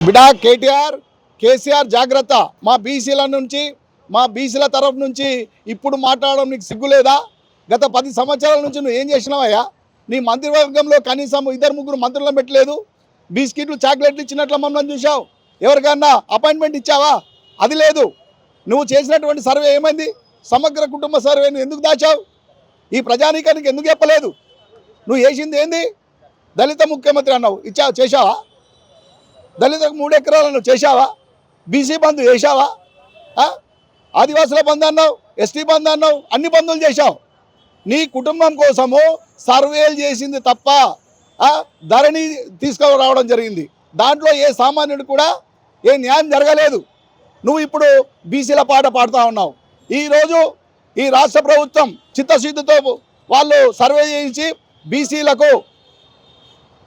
బిడా కేటీఆర్ కేసీఆర్ జాగ్రత్త. మా బీసీల నుంచి మా బీసీల తరఫు నుంచి ఇప్పుడు మాట్లాడడం నీకు సిగ్గులేదా గత పది సంవత్సరాల నుంచి నువ్వు ఏం చేసినావయ్యా నీ మంత్రివర్గంలో కనీసం ఇద్దరు ముగ్గురు మంత్రులను పెట్టలేదు. బిస్కెట్లు చాక్లెట్లు ఇచ్చినట్లు మమ్మల్ని చూసావు ఎవరికన్నా అపాయింట్మెంట్ ఇచ్చావా? అది లేదు. నువ్వు చేసినటువంటి సర్వే ఏమైంది? సమగ్ర కుటుంబ సర్వేను ఎందుకు దాచావు? ఈ ప్రజానీకానికి ఎందుకు చెప్పలేదు? నువ్వు చేసింది ఏంది? దళిత ముఖ్యమంత్రి అన్నావు. ఇచ్చావు చేశావా? దళితులకు మూడు ఎకరాలను చేశావా? బీసీ బంధు చేశావా? ఆదివాసుల బంధు అన్నావు ఎస్టీ బంధు అన్నావు అన్ని బంధువులు చేశావు. నీ కుటుంబం కోసము సర్వేలు చేసింది తప్ప ధరణి తీసుకురావడం జరిగింది. దాంట్లో ఏ సామాన్యుడు కూడా ఏ న్యాయం జరగలేదు. నువ్వు ఇప్పుడు బీసీల పాట పాడుతూ ఉన్నావు. ఈరోజు ఈ రాష్ట్ర ప్రభుత్వం చిత్తశుద్ధితో వాళ్ళు సర్వే చేయించి బీసీలకు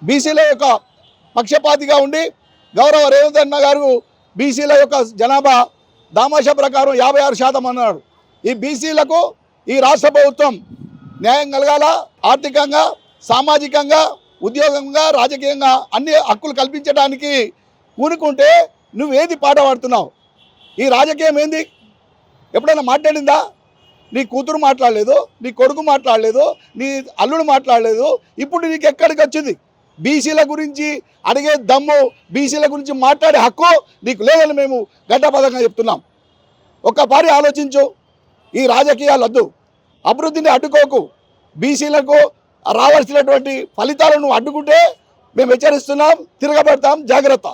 బీసీల యొక్క పక్షపాతిగా ఉండి గౌరవ రేవంత్ అన్న గారు బీసీల యొక్క జనాభా దామాష ప్రకారం యాభై ఆరు శాతం అన్నాడు. ఈ బీసీలకు ఈ రాష్ట్ర ప్రభుత్వం న్యాయం కలగాల? ఆర్థికంగా సామాజికంగా ఉద్యోగంగా రాజకీయంగా అన్ని హక్కులు కల్పించడానికి కూనుకుంటే నువ్వేది పాట పాడుతున్నావు? ఈ రాజకీయం ఏంది? ఎప్పుడైనా మాట్లాడిందా? నీ కూతురు మాట్లాడలేదు నీ కొడుకు మాట్లాడలేదు నీ అల్లుడు మాట్లాడలేదు ఇప్పుడు నీకు ఎక్కడికి వచ్చింది? బీసీల గురించి అడిగే దమ్ము బీసీల గురించి మాట్లాడే హక్కు నీకు లేదని మేము గడ్డపదంగా చెప్తున్నాం. ఒక్కపారి ఆలోచించు ఈ రాజకీయాలు వద్దు. అభివృద్ధిని అడ్డుకోకు. బీసీలకు రావాల్సినటువంటి ఫలితాలను అడ్డుకుంటే మేము హెచ్చరిస్తున్నాం తిరగబడతాం జాగ్రత్త.